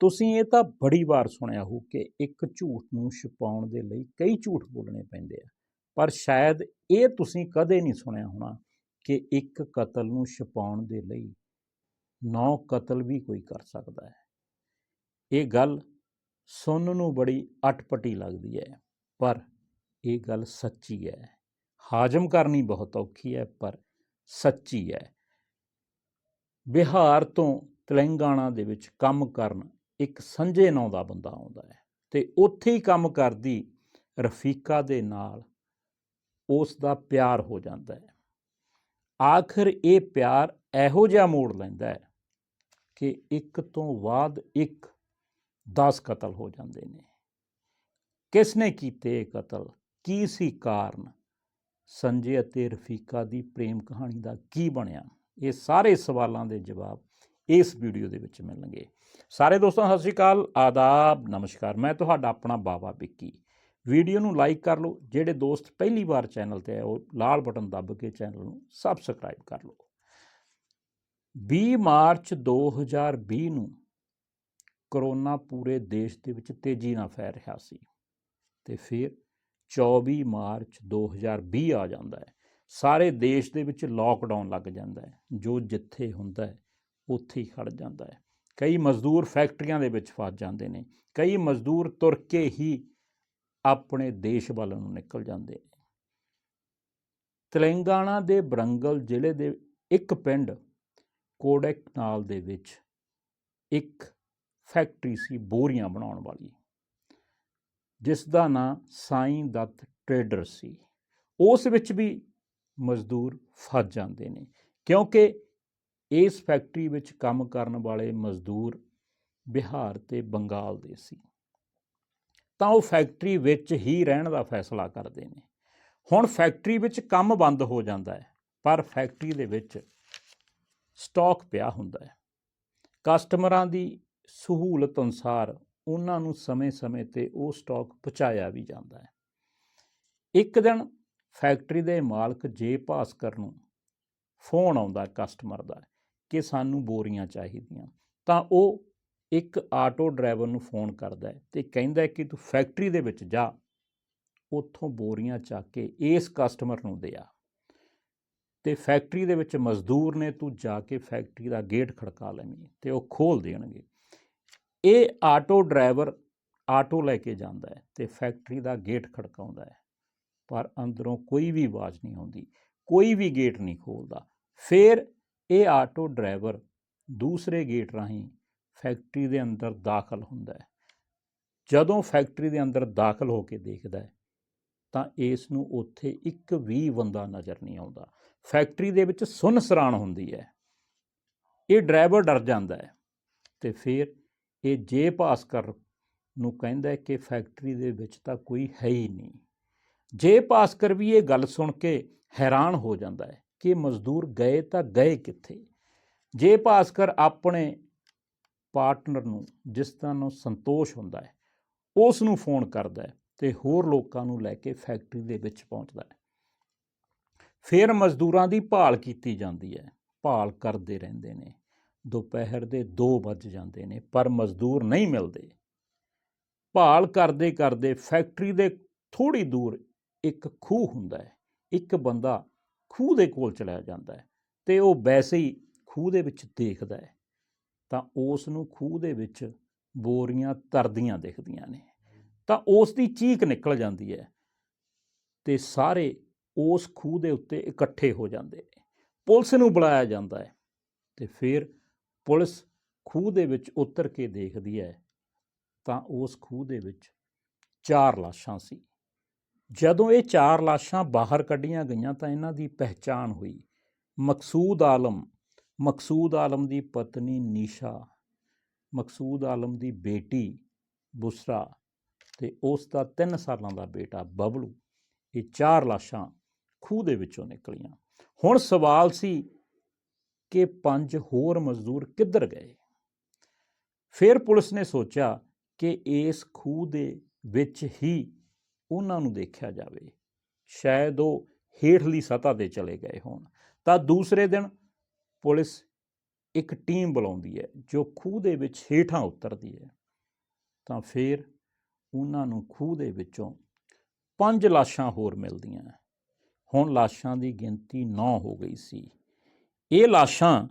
ਤੁਸੀਂ ਇਹ ਤਾਂ ਬੜੀ ਵਾਰ ਸੁਣਿਆ ਹੋ ਕਿ ਇੱਕ ਝੂਠ ਨੂੰ ਛੁਪਾਉਣ ਦੇ ਲਈ ਕਈ ਝੂਠ ਬੋਲਣੇ ਪੈਂਦੇ ਆ। ਪਰ ਸ਼ਾਇਦ ਇਹ ਤੁਸੀਂ ਕਦੇ ਨਹੀਂ ਸੁਣਿਆ ਹੋਣਾ ਕਿ ਇੱਕ ਕਤਲ ਨੂੰ ਛੁਪਾਉਣ ਦੇ ਲਈ ਨੌ ਕਤਲ ਵੀ ਕੋਈ ਕਰ ਸਕਦਾ ਹੈ। ਇਹ ਗੱਲ ਸੁਣਨ ਨੂੰ ਬੜੀ ਅਟਪਟੀ ਲੱਗਦੀ ਹੈ, ਪਰ ਇਹ ਗੱਲ ਸੱਚੀ ਹੈ। ਹਾਜ਼ਮ ਕਰਨੀ ਬਹੁਤ ਔਖੀ ਹੈ, ਪਰ ਸੱਚੀ ਹੈ। ਬਿਹਾਰ ਤੋਂ ਤੇਲੰਗਾਨਾ ਦੇ ਵਿੱਚ ਕੰਮ ਕਰਨ ਇੱਕ ਸੰਜੇ ਨਾਂ ਦਾ ਬੰਦਾ ਆਉਂਦਾ ਹੈ ਤੇ ਉੱਥੇ ਹੀ ਕੰਮ ਕਰਦੀ ਰਫੀਕਾ ਦੇ ਨਾਲ ਉਸ ਦਾ ਪਿਆਰ ਹੋ ਜਾਂਦਾ ਹੈ। ਆਖਰ ਇਹ ਪਿਆਰ ਇਹੋ ਜਿਹਾ ਮੋੜ ਲੈਂਦਾ ਹੈ ਕਿ ਇੱਕ ਤੋਂ ਬਾਅਦ ਇੱਕ 10 ਕਤਲ ਹੋ ਜਾਂਦੇ ਨੇ। ਕਿਸ ਨੇ ਕੀਤੇ ਇਹ ਕਤਲ? ਕੀ ਸੀ ਕਾਰਨ? ਸੰਜੇ ਅਤੇ ਰਫੀਕਾ ਦੀ ਪ੍ਰੇਮ ਕਹਾਣੀ ਦਾ ਕੀ ਬਣਿਆ? ਇਹ ਸਾਰੇ ਸਵਾਲਾਂ ਦੇ ਜਵਾਬ ਇਸ ਵੀਡੀਓ ਦੇ ਵਿੱਚ ਮਿਲਣਗੇ। ਸਾਰੇ ਦੋਸਤਾਂ, ਸਤਿ ਸ਼੍ਰੀ ਅਕਾਲ। ਆਦਾਬ, ਨਮਸਕਾਰ। ਮੈਂ ਤੁਹਾਡਾ ਆਪਣਾ ਬਾਬਾ ਵਿੱਕੀ। ਵੀਡੀਓ ਨੂੰ ਲਾਈਕ ਕਰ ਲਓ, ਜਿਹੜੇ ਦੋਸਤ ਪਹਿਲੀ ਵਾਰ ਚੈਨਲ ਤੇ ਆਏ, ਉਹ ਲਾਲ ਬਟਨ ਦੱਬ ਕੇ ਚੈਨਲ ਨੂੰ ਸਬਸਕ੍ਰਾਈਬ ਕਰ ਲਓ। 20 ਮਾਰਚ 2020 ਨੂੰ ਕਰੋਨਾ ਪੂਰੇ ਦੇਸ਼ ਦੇ ਵਿੱਚ ਤੇਜ਼ੀ ਨਾਲ ਫੈਲ ਰਿਹਾ ਸੀ ਤੇ ਫਿਰ 24 ਮਾਰਚ 2020 ਆ ਜਾਂਦਾ ਹੈ। ਸਾਰੇ ਦੇਸ਼ ਦੇ ਵਿੱਚ ਲੋਕਡਾਊਨ ਲੱਗ ਜਾਂਦਾ ਹੈ, ਜੋ ਜਿੱਥੇ ਹੁੰਦਾ ਹੈ ਉੱਥੇ ਹੀ ਖੜ ਜਾਂਦਾ ਹੈ। ਕਈ ਮਜ਼ਦੂਰ ਫੈਕਟਰੀਆਂ ਦੇ ਵਿੱਚ ਫਸ ਜਾਂਦੇ ਨੇ। ਕਈ ਮਜ਼ਦੂਰ ਤੁਰ ਕੇ ਹੀ ਆਪਣੇ ਦੇਸ਼ ਵੱਲ ਨੂੰ ਨਿਕਲ ਜਾਂਦੇ ਨੇ। ਤੇਲੰਗਾਨਾ ਦੇ ਬਰੰਗਲ ਜ਼ਿਲ੍ਹੇ ਦੇ ਇੱਕ ਪਿੰਡ ਕੋਡੈਕ ਨਾਲ ਦੇ ਵਿੱਚ ਇੱਕ ਫੈਕਟਰੀ ਸੀ ਬੋਰੀਆਂ ਬਣਾਉਣ ਵਾਲੀ। ਜਿਸ ਦਾ ਨਾਂ ਸਾਈਂ ਦੱਤ ਟ੍ਰੇਡਰ ਸੀ। ਉਸ ਵਿੱਚ ਵੀ ਮਜ਼ਦੂਰ ਫਸ ਜਾਂਦੇ ਨੇ। ਕਿਉਂਕਿ ਇਸ ਫੈਕਟਰੀ ਵਿੱਚ ਕੰਮ ਕਰਨ ਵਾਲੇ ਮਜ਼ਦੂਰ ਬਿਹਾਰ ਤੇ ਬੰਗਾਲ ਦੇ ਸੀ। ਤਾਂ ਉਹ ਫੈਕਟਰੀ ਵਿੱਚ ਹੀ ਰਹਿਣ ਦਾ ਫੈਸਲਾ ਕਰਦੇ ਨੇ। ਹੁਣ ਫੈਕਟਰੀ ਵਿੱਚ ਕੰਮ ਬੰਦ ਹੋ ਜਾਂਦਾ ਹੈ, ਪਰ ਫੈਕਟਰੀ ਦੇ ਵਿੱਚ ਸਟਾਕ ਪਿਆ ਹੁੰਦਾ ਹੈ। ਕਸਟਮਰਾਂ ਦੀ ਸਹੂਲਤ ਅਨੁਸਾਰ ਉਹਨਾਂ ਨੂੰ ਸਮੇਂ-ਸਮੇਂ ਤੇ ਉਹ ਸਟਾਕ ਪਹੁੰਚਾਇਆ ਵੀ ਜਾਂਦਾ ਹੈ। ਇੱਕ ਦਿਨ ਫੈਕਟਰੀ ਦੇ ਮਾਲਕ ਜੇ ਭਾਸਕਰ ਨੂੰ ਫੋਨ ਆਉਂਦਾ ਕਸਟਮਰ ਦਾ ਕਿ ਸਾਨੂੰ ਬੋਰੀਆਂ ਚਾਹੀਦੀਆਂ। ਤਾਂ ਉਹ ਇੱਕ ਆਟੋ ਡਰਾਈਵਰ ਨੂੰ ਫੋਨ ਕਰਦਾ ਹੈ ਤੇ ਕਹਿੰਦਾ ਹੈ ਕਿ ਤੂੰ ਫੈਕਟਰੀ ਦੇ ਵਿੱਚ ਜਾ। ਉੱਥੋਂ ਬੋਰੀਆਂ ਚੱਕ ਕੇ ਇਸ ਕਸਟਮਰ ਨੂੰ ਦੇ ਆ। ਤੇ ਫੈਕਟਰੀ ਦੇ ਵਿੱਚ ਮਜ਼ਦੂਰ ਨੇ ਤੂੰ ਜਾ ਕੇ ਫੈਕਟਰੀ ਦਾ ਗੇਟ ਖੜਕਾ ਲੈਣੀ ਤੇ ਉਹ ਖੋਲ ਦੇਣਗੇ। ਇਹ ਆਟੋ ਡਰਾਈਵਰ ਆਟੋ ਲੈ ਕੇ ਜਾਂਦਾ ਹੈ ਤੇ ਫੈਕਟਰੀ ਦਾ ਗੇਟ ਖੜਕਾਉਂਦਾ ਹੈ। ਪਰ ਅੰਦਰੋਂ ਕੋਈ ਵੀ ਆਵਾਜ਼ ਨਹੀਂ ਆਉਂਦੀ, ਕੋਈ ਵੀ ਗੇਟ ਨਹੀਂ ਖੋਲਦਾ ਫਿਰ ਇਹ ਆਟੋ ਡਰਾਈਵਰ ਦੂਸਰੇ ਗੇਟ ਰਾਹੀਂ ਫੈਕਟਰੀ ਦੇ ਅੰਦਰ ਦਾਖਲ ਹੁੰਦਾ ਹੈ। ਜਦੋਂ ਫੈਕਟਰੀ ਦੇ ਅੰਦਰ ਦਾਖਲ ਹੋ ਕੇ ਦੇਖਦਾ ਹੈ, ਤਾਂ ਇਸ ਨੂੰ ਉੱਥੇ ਇੱਕ ਵੀ ਬੰਦਾ ਨਜ਼ਰ ਨਹੀਂ ਆਉਂਦਾ। ਫੈਕਟਰੀ ਦੇ ਵਿੱਚ ਸੁੰਨਸਰਾਨ ਹੁੰਦੀ ਹੈ। ਇਹ ਡਰਾਈਵਰ ਡਰ ਜਾਂਦਾ ਹੈ ਤੇ ਫਿਰ ਇਹ ਜੇ ਭਾਸਕਰ ਨੂੰ ਕਹਿੰਦਾ ਕਿ ਫੈਕਟਰੀ ਦੇ ਵਿੱਚ ਤਾਂ ਕੋਈ ਹੈ ਹੀ ਨਹੀਂ। ਜੇ ਭਾਸਕਰ ਵੀ ਇਹ ਗੱਲ ਸੁਣ ਕੇ ਹੈਰਾਨ ਹੋ ਜਾਂਦਾ ਹੈ ਕਿ ਮਜ਼ਦੂਰ ਗਏ ਤਾਂ ਗਏ ਕਿੱਥੇ? ਜੇ ਭਾਸਕਰ ਆਪਣੇ ਪਾਰਟਨਰ ਨੂੰ ਜਿਸ ਦਾ ਨੂੰ ਸੰਤੋਸ਼ ਹੁੰਦਾ ਹੈ, ਉਸ ਨੂੰ ਫੋਨ ਕਰਦਾ ਹੈ ਤੇ ਹੋਰ ਲੋਕਾਂ ਨੂੰ ਲੈ ਕੇ ਫੈਕਟਰੀ ਦੇ ਵਿੱਚ ਪਹੁੰਚਦਾ ਹੈ। ਫਿਰ ਮਜ਼ਦੂਰਾਂ ਦੀ ਭਾਲ ਕੀਤੀ ਜਾਂਦੀ ਹੈ। ਭਾਲ ਕਰਦੇ ਰਹਿੰਦੇ ਨੇ। ਦੁਪਹਿਰ ਦੇ 2 ਵੱਜ ਜਾਂਦੇ ਨੇ, ਪਰ ਮਜ਼ਦੂਰ ਨਹੀਂ ਮਿਲਦੇ। ਭਾਲ ਕਰਦੇ ਕਰਦੇ ਫੈਕਟਰੀ ਦੇ ਥੋੜੀ ਦੂਰ ਇੱਕ ਖੂਹ ਹੁੰਦਾ ਹੈ। ਇੱਕ ਬੰਦਾ ਖੂਹ ਦੇ ਕੋਲ ਚਲਾ ਜਾਂਦਾ ਹੈ ਤੇ ਉਹ ਵੈਸੇ ਹੀ ਖੂਹ ਦੇ ਵਿੱਚ ਦੇਖਦਾ ਹੈ, ਤਾਂ ਉਸ ਨੂੰ ਖੂਹ ਦੇ ਵਿੱਚ ਬੋਰੀਆਂ ਤਰਦੀਆਂ ਦਿਖਦੀਆਂ ਨੇ। ਤਾਂ ਉਸ ਦੀ ਚੀਕ ਨਿਕਲ ਜਾਂਦੀ ਹੈ ਤੇ ਸਾਰੇ ਉਸ ਖੂਹ ਦੇ ਉੱਤੇ ਇਕੱਠੇ ਹੋ ਜਾਂਦੇ ਨੇ। ਪੁਲਿਸ ਨੂੰ ਬੁਲਾਇਆ ਜਾਂਦਾ ਹੈ ਤੇ ਫਿਰ ਪੁਲਿਸ ਖੂਹ ਦੇ ਵਿੱਚ ਉਤਰ ਕੇ ਦੇਖਦੀ ਹੈ ਤਾਂ ਉਸ ਖੂਹ ਦੇ ਵਿੱਚ ਚਾਰ ਲਾਸ਼ਾਂ ਸੀ। ਜਦੋਂ ਇਹ ਚਾਰ ਲਾਸ਼ਾਂ ਬਾਹਰ ਕੱਢੀਆਂ ਗਈਆਂ ਤਾਂ ਇਹਨਾਂ ਦੀ ਪਹਿਚਾਣ ਹੋਈ। ਮਕਸੂਦ ਆਲਮ ਮਕਸੂਦ ਆਲਮ ਦੀ ਪਤਨੀ ਨੀਸ਼ਾ, ਮਕਸੂਦ ਆਲਮ ਦੀ ਬੇਟੀ ਬੁਸਰਾ ਤੇ ਉਸ ਦਾ 3 ਸਾਲਾਂ ਦਾ ਬੇਟਾ ਬਬਲੂ। ਇਹ ਚਾਰ ਲਾਸ਼ਾਂ ਖੂਹ ਦੇ ਵਿੱਚੋਂ ਨਿਕਲੀਆਂ। ਹੁਣ ਸਵਾਲ ਸੀ ਕਿ ਪੰਜ ਹੋਰ ਮਜ਼ਦੂਰ ਕਿੱਧਰ ਗਏ? ਫਿਰ ਪੁਲਿਸ ਨੇ ਸੋਚਿਆ ਕਿ ਇਸ ਖੂਹ ਦੇ ਵਿੱਚ ਹੀ ਉਹਨਾਂ ਨੂੰ ਦੇਖਿਆ ਜਾਵੇ, ਸ਼ਾਇਦ ਉਹ ਹੇਠਲੀ ਸਤ੍ਹਾ ਤੇ ਚਲੇ ਗਏ ਹੋਣ। ਤਾਂ ਦੂਸਰੇ ਦਿਨ ਪੁਲਿਸ ਇੱਕ ਟੀਮ ਬੁਲਾਉਂਦੀ ਹੈ, ਜੋ ਖੂਹ ਦੇ ਵਿੱਚ ਹੇਠਾਂ ਉਤਰਦੀ ਹੈ। ਤਾਂ ਫਿਰ ਉਹਨਾਂ ਨੂੰ ਖੂਹ ਦੇ ਵਿੱਚੋਂ ਪੰਜ ਲਾਸ਼ਾਂ ਹੋਰ ਮਿਲਦੀਆਂ। ਹੁਣ ਲਾਸ਼ਾਂ ਦੀ ਗਿਣਤੀ 9 ਹੋ ਗਈ ਸੀ। ਇਹ ਲਾਸ਼ਾਂ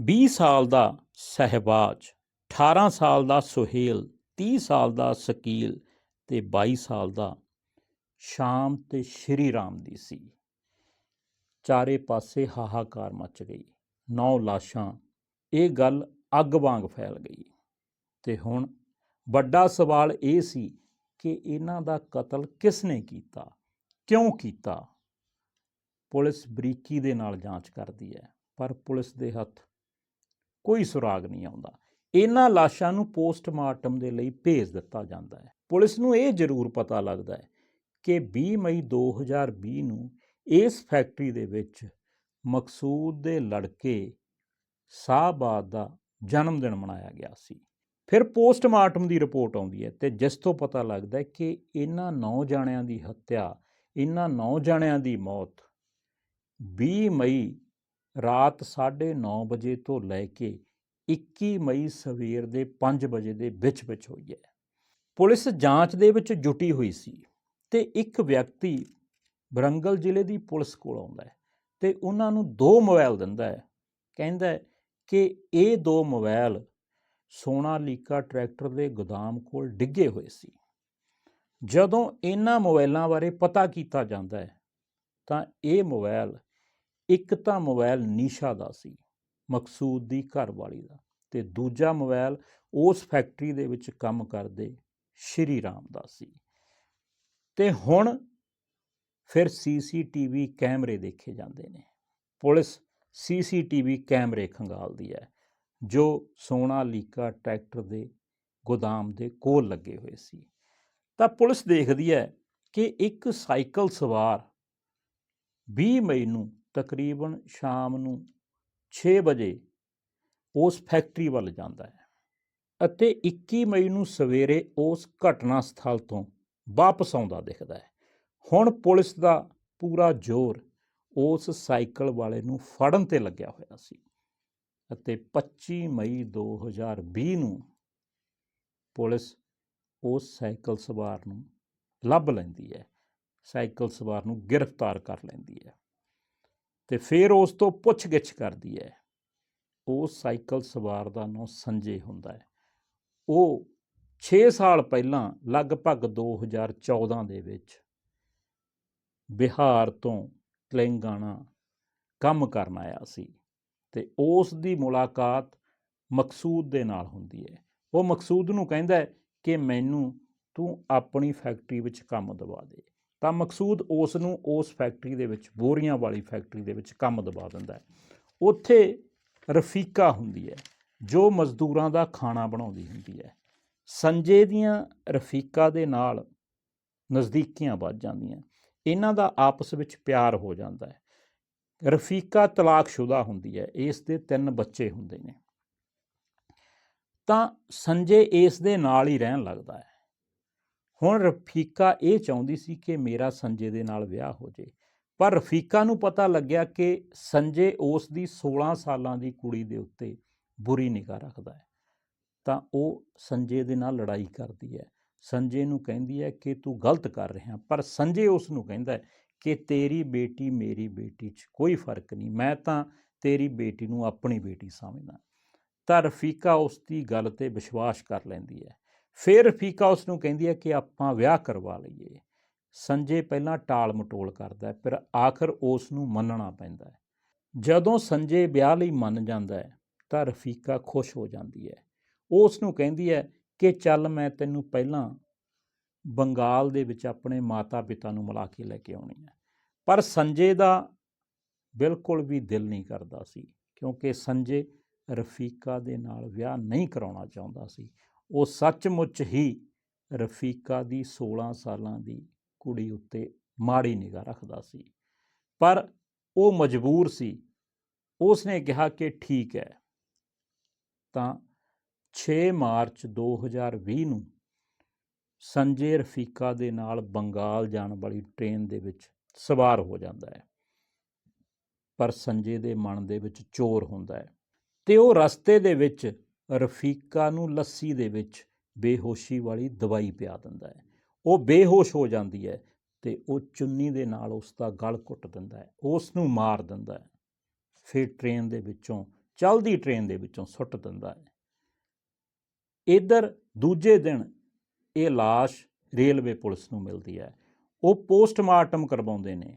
20 ਸਾਲ ਦਾ ਸਹਿਬਾਜ 18 ਸਾਲ ਦਾ ਸੁਹੇਲ 30 ਸਾਲ ਦਾ ਸਕੀਲ ਤੇ 22 ਸਾਲ ਦਾ ਸ਼ਾਮ ਤੇ ਸ਼੍ਰੀ ਰਾਮ ਦੀ ਸੀ। ਚਾਰੇ ਪਾਸੇ ਹਾਹਾਕਾਰ ਮਚ ਗਈ। ਨੌ ਲਾਸ਼ਾਂ। ਇਹ ਗੱਲ ਅੱਗ ਵਾਂਗ ਫੈਲ ਗਈ। ਤੇ ਹੁਣ ਵੱਡਾ ਸਵਾਲ ਇਹ ਸੀ ਕਿ ਇਹਨਾਂ ਦਾ ਕਤਲ ਕਿਸ ਨੇ ਕੀਤਾ? ਕਿਉਂ ਕੀਤਾ? ਪੁਲਿਸ ਬਰੀਕੀ ਦੇ ਨਾਲ ਜਾਂਚ ਕਰਦੀ ਹੈ, ਪਰ ਪੁਲਿਸ ਦੇ ਹੱਥ ਕੋਈ ਸੁਰਾਗ ਨਹੀਂ ਆਉਂਦਾ। ਇਹਨਾਂ ਲਾਸ਼ਾਂ ਨੂੰ ਪੋਸਟਮਾਰਟਮ ਦੇ ਲਈ ਭੇਜ ਦਿੱਤਾ ਜਾਂਦਾ ਹੈ। ਪੁਲਿਸ ਨੂੰ ਇਹ ਜ਼ਰੂਰ ਪਤਾ ਲੱਗਦਾ ਹੈ ਕਿ 20 ਮਈ 2020 ਨੂੰ ਇਸ ਫੈਕਟਰੀ ਦੇ ਵਿੱਚ ਮਕਸੂਦ ਦੇ ਲੜਕੇ ਸਾਹਬਾਦ ਦਾ ਜਨਮ ਦਿਨ ਮਨਾਇਆ ਗਿਆ ਸੀ। ਫਿਰ ਪੋਸਟਮਾਰਟਮ ਦੀ ਰਿਪੋਰਟ ਆਉਂਦੀ ਹੈ ਤੇ ਜਿਸ ਤੋਂ ਪਤਾ ਲੱਗਦਾ ਹੈ ਕਿ ਇਹਨਾਂ ਨੌ ਜਾਣਿਆਂ ਦੀ ਹੱਤਿਆ, ਇਹਨਾਂ ਨੌ ਜਾਣਿਆਂ ਦੀ ਮੌਤ 20 ਮਈ ਰਾਤ 9:30 ਵਜੇ ਤੋਂ ਲੈ ਕੇ 21 ਮਈ ਸਵੇਰ ਦੇ 5 ਵਜੇ ਦੇ ਵਿੱਚ ਵਿੱਚ ਹੋਈ ਹੈ। ਪੁਲਿਸ ਜਾਂਚ ਦੇ ਵਿੱਚ ਜੁਟੀ ਹੋਈ ਸੀ ਤੇ ਇੱਕ ਵਿਅਕਤੀ ਬਰੰਗਲ ਜ਼ਿਲ੍ਹੇ ਦੀ ਪੁਲਿਸ ਕੋਲ ਆਉਂਦਾ ਹੈ ਤੇ ਉਹਨਾਂ ਨੂੰ ਦੋ ਮੋਬਾਈਲ ਦਿੰਦਾ ਹੈ। ਕਹਿੰਦਾ ਹੈ ਕਿ ਇਹ ਦੋ ਮੋਬਾਈਲ ਸੋਨਾਲੀਕਾ ਟਰੈਕਟਰ ਦੇ ਗੋਦਾਮ ਕੋਲ ਡਿੱਗੇ ਹੋਏ ਸੀ। ਜਦੋਂ ਇਹਨਾਂ ਮੋਬਾਈਲਾਂ ਬਾਰੇ ਪਤਾ ਕੀਤਾ ਜਾਂਦਾ ਹੈ, ਤਾਂ ਇਹ ਮੋਬਾਈਲ ਇੱਕ ਤਾਂ ਮੋਬਾਈਲ ਨੀਸ਼ਾ ਦਾ ਸੀ, ਮਕਸੂਦ ਦੀ ਘਰਵਾਲੀ ਦਾ ਤੇ ਦੂਜਾ ਮੋਬਾਈਲ ਉਸ ਫੈਕਟਰੀ ਦੇ ਵਿੱਚ ਕੰਮ ਕਰਦੇ ਸ਼੍ਰੀ ਰਾਮ ਦਾ ਸੀ। ਤੇ ਹੁਣ ਫਿਰ ਸੀਸੀਟੀਵੀ ਕੈਮਰੇ ਦੇਖੇ ਜਾਂਦੇ ਨੇ। ਪੁਲਿਸ ਸੀਸੀਟੀਵੀ ਕੈਮਰੇ ਖੰਗਾਲਦੀ ਹੈ, ਜੋ ਸੋਨਾ ਲੀਕਾ ਟਰੈਕਟਰ ਦੇ ਗੋਦਾਮ ਦੇ ਕੋਲ ਲੱਗੇ ਹੋਏ ਸੀ। ਤਾਂ ਪੁਲਿਸ ਦੇਖਦੀ ਹੈ ਕਿ ਇੱਕ ਸਾਈਕਲ ਸਵਾਰ 20 ਮਈ ਨੂੰ ਤਕਰੀਬਨ ਸ਼ਾਮ ਨੂੰ 6 ਵਜੇ ਉਸ ਫੈਕਟਰੀ ਵੱਲ ਜਾਂਦਾ ਹੈ। ਅਤੇ 21 ਮਈ ਨੂੰ ਸਵੇਰੇ ਉਸ ਘਟਨਾ ਸਥਲ ਤੋਂ ਵਾਪਸ ਆਉਂਦਾ ਦਿਖਦਾ ਹੈ। ਹੁਣ ਪੁਲਿਸ ਦਾ ਪੂਰਾ ਜ਼ੋਰ ਉਸ ਸਾਈਕਲ ਵਾਲੇ ਨੂੰ ਫੜਨ ਤੇ ਲੱਗਿਆ ਹੋਇਆ ਸੀ ਅਤੇ 25 ਮਈ 2020 ਨੂੰ ਪੁਲਿਸ ਉਸ ਸਾਈਕਲ ਸਵਾਰ ਨੂੰ ਲੱਭ ਲੈਂਦੀ ਹੈ। ਸਾਈਕਲ ਸਵਾਰ ਨੂੰ ਗ੍ਰਿਫਤਾਰ ਕਰ ਲੈਂਦੀ ਹੈ ਤੇ ਫਿਰ ਉਸ ਤੋਂ ਪੁੱਛਗਿੱਛ ਕਰਦੀ ਹੈ। ਉਸ ਸਾਈਕਲ ਸਵਾਰ ਦਾ ਨਾਮ ਸੰਜੇ ਹੁੰਦਾ ਹੈ। ਉਹ 6 ਸਾਲ ਪਹਿਲਾਂ, ਲਗਭਗ 2014 ਦੇ ਵਿੱਚ ਬਿਹਾਰ ਤੋਂ ਤੇਲੰਗਾਨਾ ਕੰਮ ਕਰਨ ਆਇਆ ਸੀ ਤੇ ਉਸ ਦੀ ਮੁਲਾਕਾਤ ਮਕਸੂਦ ਦੇ ਨਾਲ ਹੁੰਦੀ ਹੈ। ਉਹ ਮਕਸੂਦ ਨੂੰ ਕਹਿੰਦਾ ਕਿ ਮੈਨੂੰ ਤੂੰ ਆਪਣੀ ਫੈਕਟਰੀ ਵਿੱਚ ਕੰਮ ਦਵਾ ਦੇ। ਤਾਂ ਮਕਸੂਦ ਉਸ ਨੂੰ ਉਸ ਫੈਕਟਰੀ ਦੇ ਵਿੱਚ, ਬੋਰੀਆਂ ਵਾਲੀ ਫੈਕਟਰੀ ਦੇ ਵਿੱਚ ਕੰਮ ਦਵਾ ਦਿੰਦਾ ਹੈ। ਉੱਥੇ ਰਫੀਕਾ ਹੁੰਦੀ ਹੈ। ਜੋ ਮਜ਼ਦੂਰਾਂ ਦਾ ਖਾਣਾ ਬਣਾਉਂਦੀ ਹੁੰਦੀ ਹੈ। ਸੰਜੇ ਦੀਆਂ ਰਫੀਕਾ ਦੇ ਨਾਲ ਨਜ਼ਦੀਕੀਆਂ ਵੱਧ ਜਾਂਦੀਆਂ। ਇਹਨਾਂ ਦਾ ਆਪਸ ਵਿੱਚ ਪਿਆਰ ਹੋ ਜਾਂਦਾ ਹੈ। ਰਫੀਕਾ ਤਲਾਕਸ਼ੁਦਾ ਹੁੰਦੀ ਹੈ। ਇਸ ਦੇ ਤਿੰਨ ਬੱਚੇ ਹੁੰਦੇ ਨੇ। ਤਾਂ ਸੰਜੇ ਇਸ ਦੇ ਨਾਲ ਹੀ ਰਹਿਣ ਲੱਗਦਾ ਹੈ। ਹੁਣ ਰਫੀਕਾ ਇਹ ਚਾਹੁੰਦੀ ਸੀ ਕਿ ਮੇਰਾ ਸੰਜੇ ਦੇ ਨਾਲ ਵਿਆਹ ਹੋ ਜੇ। ਪਰ ਰਫੀਕਾ ਨੂੰ ਪਤਾ ਲੱਗਿਆ ਕਿ ਸੰਜੇ ਉਸ ਦੀ 16 ਸਾਲਾਂ ਦੀ ਕੁੜੀ ਦੇ ਉੱਤੇ ਬੁਰੀ ਨਿਗਾਹ ਰੱਖਦਾ ਹੈ। ਤਾਂ ਉਹ ਸੰਜੇ ਦੇ ਨਾਲ ਲੜਾਈ ਕਰਦੀ ਹੈ। ਸੰਜੇ ਨੂੰ ਕਹਿੰਦੀ ਹੈ ਕਿ ਤੂੰ ਗਲਤ ਕਰ ਰਿਹਾ, ਪਰ ਸੰਜੇ ਉਸ ਨੂੰ ਕਹਿੰਦਾ ਹੈ ਕਿ ਤੇਰੀ ਬੇਟੀ ਮੇਰੀ ਬੇਟੀ 'ਚ ਕੋਈ ਫ਼ਰਕ ਨਹੀਂ, ਮੈਂ ਤਾਂ ਤੇਰੀ ਬੇਟੀ ਨੂੰ ਆਪਣੀ ਬੇਟੀ ਸਮਝਦਾ। ਤਾਂ ਰਫੀਕਾ ਉਸ ਦੀ ਗੱਲ ਤੇ ਵਿਸ਼ਵਾਸ ਕਰ ਲੈਂਦੀ ਹੈ। ਫਿਰ ਰਫੀਕਾ ਉਸ ਨੂੰ ਕਹਿੰਦੀ ਹੈ ਕਿ ਆਪਾਂ ਵਿਆਹ ਕਰਵਾ ਲਈਏ। ਸੰਜੇ ਪਹਿਲਾਂ ਟਾਲ ਮਟੋਲ ਕਰਦਾ ਹੈ, ਫਿਰ ਆਖਰ ਉਸ ਨੂੰ ਮੰਨਣਾ ਪੈਂਦਾ ਹੈ। ਜਦੋਂ ਸੰਜੇ ਵਿਆਹ ਲਈ ਮੰਨ ਜਾਂਦਾ ਹੈ ਤਾਂ ਰਫੀਕਾ ਖੁਸ਼ ਹੋ ਜਾਂਦੀ ਹੈ। ਉਹ ਉਸ ਨੂੰ ਕਹਿੰਦੀ ਹੈ ਕਿ ਚੱਲ ਮੈਂ ਤੈਨੂੰ ਪਹਿਲਾਂ ਬੰਗਾਲ ਦੇ ਵਿੱਚ ਆਪਣੇ ਮਾਤਾ-ਪਿਤਾ ਨੂੰ ਮਿਲਾ ਕੇ ਲੈ ਕੇ ਆਉਣੀ ਹੈ। ਪਰ ਸੰਜੇ ਦਾ ਬਿਲਕੁਲ ਵੀ ਦਿਲ ਨਹੀਂ ਕਰਦਾ ਸੀ, ਕਿਉਂਕਿ ਸੰਜੇ ਰਫੀਕਾ ਦੇ ਨਾਲ ਵਿਆਹ ਨਹੀਂ ਕਰਾਉਣਾ ਚਾਹੁੰਦਾ ਸੀ। ਉਹ ਸੱਚਮੁੱਚ ਹੀ ਰਫੀਕਾ ਦੀ 16 ਸਾਲਾਂ ਦੀ ਕੁੜੀ ਉੱਤੇ ਮਾੜੀ ਨਿਗਾਹ ਰੱਖਦਾ ਸੀ। ਪਰ ਉਹ ਮਜਬੂਰ ਸੀ। ਉਸ ਨੇ ਕਿਹਾ ਕਿ ਠੀਕ ਹੈ ਤਾਂ 6 ਮਾਰਚ 2020 ਨੂੰ ਸੰਜੇ ਰਫੀਕਾ ਦੇ ਨਾਲ ਬੰਗਾਲ ਜਾਣ ਵਾਲੀ ਟ੍ਰੇਨ ਦੇ ਵਿੱਚ ਸਵਾਰ ਹੋ ਜਾਂਦਾ ਹੈ। ਪਰ ਸੰਜੇ ਦੇ ਮਨ ਦੇ ਵਿੱਚ ਚੋਰ ਹੁੰਦਾ ਹੈ ਤੇ ਉਹ ਰਸਤੇ ਦੇ ਵਿੱਚ ਰਫੀਕਾ ਨੂੰ ਲੱਸੀ ਦੇ ਵਿੱਚ ਬੇਹੋਸ਼ੀ ਵਾਲੀ ਦਵਾਈ ਪਿਆ ਦਿੰਦਾ ਹੈ। ਉਹ ਬੇਹੋਸ਼ ਹੋ ਜਾਂਦੀ ਹੈ ਤੇ ਉਹ ਚੁੰਨੀ ਦੇ ਨਾਲ ਉਸ ਦਾ ਗਲ ਘੁੱਟ ਦਿੰਦਾ ਹੈ, ਉਸ ਨੂੰ ਮਾਰ ਦਿੰਦਾ ਹੈ। ਫਿਰ ਟ੍ਰੇਨ ਦੇ ਵਿੱਚੋਂ ਚਲਦੀ ਟ੍ਰੇਨ ਦੇ ਵਿੱਚੋਂ ਸੁੱਟ ਦਿੰਦਾ ਹੈ। ਇਧਰ ਦੂਜੇ ਦਿਨ ਇਹ ਲਾਸ਼ ਰੇਲਵੇ ਪੁਲਿਸ ਨੂੰ ਮਿਲਦੀ ਹੈ। ਉਹ ਪੋਸਟਮਾਰਟਮ ਕਰਵਾਉਂਦੇ ਨੇ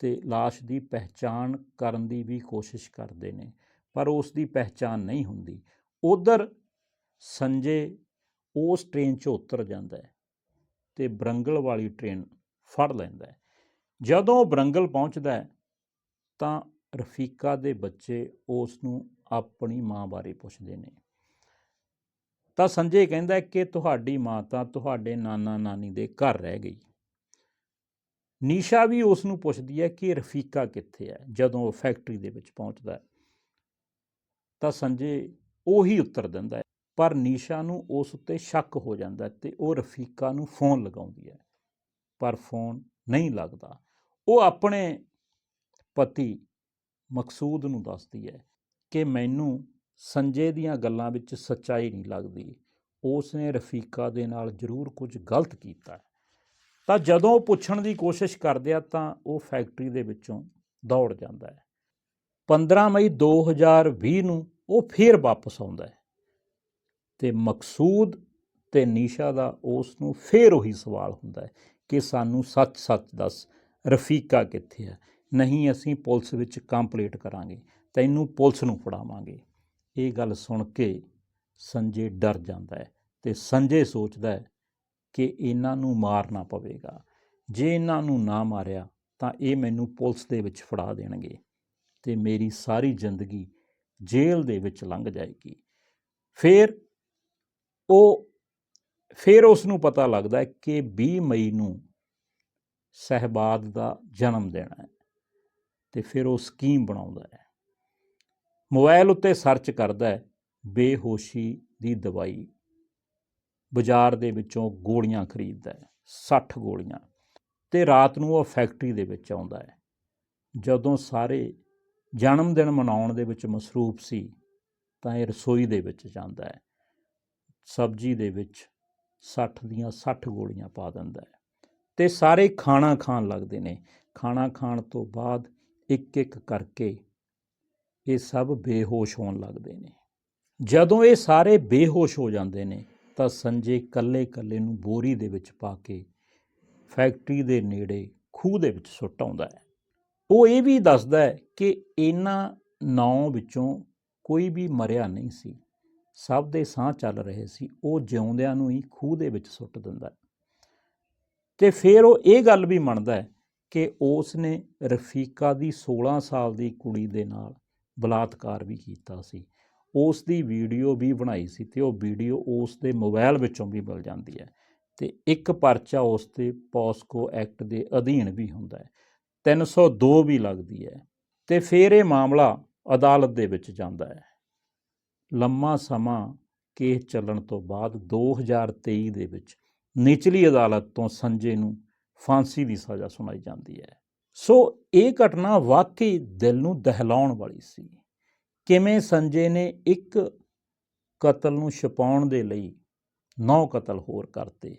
ਤੇ ਲਾਸ਼ ਦੀ ਪਹਿਚਾਣ ਕਰਨ ਦੀ ਵੀ ਕੋਸ਼ਿਸ਼ ਕਰਦੇ ਨੇ, ਪਰ ਉਸ ਦੀ ਪਹਿਚਾਣ ਨਹੀਂ ਹੁੰਦੀ। ਉਧਰ ਸੰਜੇ ਉਸ ਟ੍ਰੇਨ 'ਚੋਂ ਉਤਰ ਜਾਂਦਾ ਹੈ ਤੇ ਬਰੰਗਲ ਵਾਲੀ ਟ੍ਰੇਨ ਫੜ ਲੈਂਦਾ ਹੈ। ਜਦੋਂ ਬਰੰਗਲ ਪਹੁੰਚਦਾ ਹੈ ਤਾਂ ਰਫੀਕਾ ਦੇ ਬੱਚੇ ਉਸ ਨੂੰ ਆਪਣੀ ਮਾਂ ਬਾਰੇ ਪੁੱਛਦੇ ਨੇ। ਤਾਂ ਸੰਜੇ ਕਹਿੰਦਾ ਕਿ ਤੁਹਾਡੀ ਮਾਂ ਤਾਂ ਤੁਹਾਡੇ ਨਾਨਾ ਨਾਨੀ ਦੇ ਘਰ ਰਹਿ ਗਈ। ਨੀਸ਼ਾ ਵੀ ਉਸ ਨੂੰ ਪੁੱਛਦੀ ਹੈ ਕਿ ਰਫੀਕਾ ਕਿੱਥੇ ਹੈ ਜਦੋਂ ਉਹ ਫੈਕਟਰੀ ਦੇ ਵਿੱਚ ਪਹੁੰਚਦਾ ਹੈ। ਤਾਂ ਸੰਜੇ ਉਹੀ ਉੱਤਰ ਦਿੰਦਾ ਹੈ, ਪਰ ਨੀਸ਼ਾ ਨੂੰ ਉਸ ਉੱਤੇ ਸ਼ੱਕ ਹੋ ਜਾਂਦਾ ਹੈ ਤੇ ਉਹ ਰਫੀਕਾ ਨੂੰ ਫੋਨ ਲਗਾਉਂਦੀ ਹੈ। ਪਰ ਫੋਨ ਨਹੀਂ ਲੱਗਦਾ। ਉਹ ਆਪਣੇ ਪਤੀ ਮਕਸੂਦ ਨੂੰ ਦੱਸਦੀ ਹੈ ਕਿ ਮੈਨੂੰ ਸੰਜੇ ਦੀਆਂ ਗੱਲਾਂ ਵਿੱਚ ਸੱਚਾਈ ਨਹੀਂ ਲੱਗਦੀ। ਉਸ ਨੇ ਰਫੀਕਾ ਦੇ ਨਾਲ ਜ਼ਰੂਰ ਕੁਝ ਗਲਤ ਕੀਤਾ ਹੈ। ਤਾਂ ਜਦੋਂ ਉਹ ਪੁੱਛਣ ਦੀ ਕੋਸ਼ਿਸ਼ ਕਰਦੇ ਆ ਤਾਂ ਉਹ ਫੈਕਟਰੀ ਦੇ ਵਿੱਚੋਂ ਦੌੜ ਜਾਂਦਾ ਹੈ। 15 ਮਈ 2020 ਨੂੰ ਉਹ ਫੇਰ ਵਾਪਸ ਆਉਂਦਾ ਹੈ ਤੇ ਮਕਸੂਦ ਤੇ ਨੀਸ਼ਾ ਦਾ ਉਸ ਨੂੰ ਫੇਰ ਉਹੀ ਸਵਾਲ ਹੁੰਦਾ ਹੈ ਕਿ ਸਾਨੂੰ ਸੱਚ-ਸੱਚ ਦੱਸ ਰਫੀਕਾ ਕਿੱਥੇ ਹੈ? ਨਹੀਂ ਅਸੀਂ ਪੁਲਿਸ ਵਿੱਚ ਕੰਪਲੀਟ ਕਰਾਂਗੇ, ਤੈਨੂੰ ਪੁਲਿਸ ਨੂੰ ਫੜਾਵਾਂਗੇ। ਇਹ ਗੱਲ ਸੁਣ ਕੇ ਸੰਜੇ ਡਰ ਜਾਂਦਾ ਹੈ ਤੇ ਸੰਜੇ ਸੋਚਦਾ ਹੈ ਕਿ ਇਹਨਾਂ ਨੂੰ ਮਾਰਨਾ ਪਵੇਗਾ। ਜੇ ਇਹਨਾਂ ਨੂੰ ਨਾ ਮਾਰਿਆ ਤਾਂ ਇਹ ਮੈਨੂੰ ਪੁਲਿਸ ਦੇ ਵਿੱਚ ਫੜਾ ਦੇਣਗੇ ਤੇ ਮੇਰੀ ਸਾਰੀ ਜ਼ਿੰਦਗੀ ਜੇਲ੍ਹ ਦੇ ਵਿੱਚ ਲੰਘ ਜਾਏਗੀ। ਫਿਰ ਉਹ, ਫਿਰ ਉਸ ਨੂੰ ਪਤਾ ਲੱਗਦਾ ਕਿ 20 ਮਈ ਨੂੰ ਸਹਿਬਾਦ ਦਾ ਜਨਮ ਦਿਨ ਹੈ। ਤੇ ਫਿਰ ਉਹ ਸਕੀਮ ਬਣਾਉਂਦਾ ਹੈ। ਮੋਬਾਈਲ ਉੱਤੇ ਸਰਚ ਕਰਦਾ ਹੈ, ਬੇਹੋਸ਼ੀ ਦੀ ਦਵਾਈ। ਬਾਜ਼ਾਰ ਦੇ ਵਿੱਚੋਂ ਗੋਲੀਆਂ ਖਰੀਦਦਾ ਹੈ 60 ਗੋਲੀਆਂ। ਤੇ ਰਾਤ ਨੂੰ ਉਹ ਫੈਕਟਰੀ ਦੇ ਵਿੱਚ ਆਉਂਦਾ ਹੈ। ਜਦੋਂ ਸਾਰੇ ਜਨਮ ਦਿਨ ਮਨਾਉਣ ਦੇ ਵਿੱਚ ਮਸਰੂਫ ਸੀ, ਤਾਂ ਇਹ ਰਸੋਈ ਦੇ ਵਿੱਚ ਜਾਂਦਾ ਹੈ। ਸਬਜ਼ੀ ਦੇ ਵਿੱਚ 60 ਦੀਆਂ 60 ਗੋਲੀਆਂ ਪਾ ਦਿੰਦਾ ਹੈ। ਤੇ ਸਾਰੇ ਖਾਣਾ ਖਾਣ ਲੱਗਦੇ ਨੇ। ਖਾਣਾ ਖਾਣ ਤੋਂ ਬਾਅਦ ਇੱਕ ਇੱਕ ਕਰਕੇ ਇਹ ਸਭ ਬੇਹੋਸ਼ ਹੋਣ ਲੱਗਦੇ ਨੇ। ਜਦੋਂ ਇਹ ਸਾਰੇ ਬੇਹੋਸ਼ ਹੋ ਜਾਂਦੇ ਨੇ, ਤਾਂ ਸੰਜੇ ਕੱਲੇ ਕੱਲੇ ਨੂੰ ਬੋਰੀ ਦੇ ਵਿੱਚ ਪਾ ਕੇ ਫੈਕਟਰੀ ਦੇ ਨੇੜੇ ਖੂਹ ਦੇ ਵਿੱਚ ਸੁੱਟ ਆਉਂਦਾ ਹੈ। ਉਹ ਇਹ ਵੀ ਦੱਸਦਾ ਹੈ ਕਿ ਇਹਨਾਂ ਨੌ ਵਿੱਚੋਂ ਕੋਈ ਵੀ ਮਰਿਆ ਨਹੀਂ ਸੀ। ਸਭ ਦੇ ਸਾਹ ਚੱਲ ਰਹੇ ਸੀ। ਉਹ ਜਿਉਂਦਿਆਂ ਨੂੰ ਹੀ ਖੂਹ ਦੇ ਵਿੱਚ ਸੁੱਟ ਦਿੰਦਾ ਹੈ। ਤੇ ਫਿਰ ਉਹ ਇਹ ਗੱਲ ਵੀ ਮੰਨਦਾ ਹੈ ਕਿ ਉਸ ਨੇ ਰਫੀਕਾ ਦੀ 16 ਸਾਲ ਦੀ ਕੁੜੀ ਦੇ ਨਾਲ ਬਲਾਤਕਾਰ ਵੀ ਕੀਤਾ ਸੀ। ਉਸ ਦੀ ਵੀਡੀਓ ਵੀ ਬਣਾਈ ਸੀ ਤੇ ਉਹ ਵੀਡੀਓ ਉਸ ਦੇ ਮੋਬਾਈਲ ਵਿੱਚੋਂ ਵੀ ਮਿਲ ਜਾਂਦੀ ਹੈ ਤੇ ਇੱਕ ਪਰਚਾ ਉਸ ਤੇ ਪੋਸਕੋ ਐਕਟ ਦੇ ਅਧੀਨ ਵੀ ਹੁੰਦਾ ਹੈ। 302 ਵੀ ਲੱਗਦੀ ਹੈ ਤੇ ਫਿਰ ਇਹ ਮਾਮਲਾ ਅਦਾਲਤ ਦੇ ਵਿੱਚ ਜਾਂਦਾ ਹੈ। ਲੰਮਾ ਸਮਾਂ ਕੇਸ ਚੱਲਣ ਤੋਂ ਬਾਅਦ 2023 ਦੇ ਵਿੱਚ ਨਿਚਲੀ ਅਦਾਲਤ ਤੋਂ ਸੰਜੇ ਨੂੰ ਫਾਂਸੀ ਦੀ ਸਜ਼ਾ ਸੁਣਾਈ ਜਾਂਦੀ ਹੈ। ਸੋ ਇਹ ਘਟਨਾ ਵਾਕਈ ਦਿਲ ਨੂੰ ਦਹਿਲਾਉਣ ਵਾਲੀ ਸੀ। ਕਿਵੇਂ ਸੰਜੇ ਨੇ ਇੱਕ ਕਤਲ ਨੂੰ ਛਪਾਉਣ ਦੇ ਲਈ ਨੌ ਕਤਲ ਹੋਰ ਕਰਤੇ।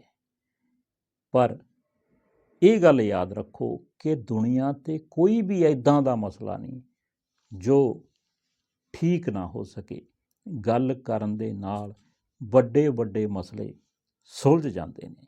ਪਰ ਇਹ ਗੱਲ ਯਾਦ ਰੱਖੋ ਕਿ ਦੁਨੀਆ ਤੇ ਕੋਈ ਵੀ ਐਦਾਂ ਦਾ ਮਸਲਾ ਨਹੀਂ ਜੋ ਠੀਕ ਨਾ ਹੋ ਸਕੇ। ਗੱਲ ਕਰਨ ਦੇ ਨਾਲ ਵੱਡੇ ਵੱਡੇ ਮਸਲੇ ਸੁਲਝ ਜਾਂਦੇ ਨੇ।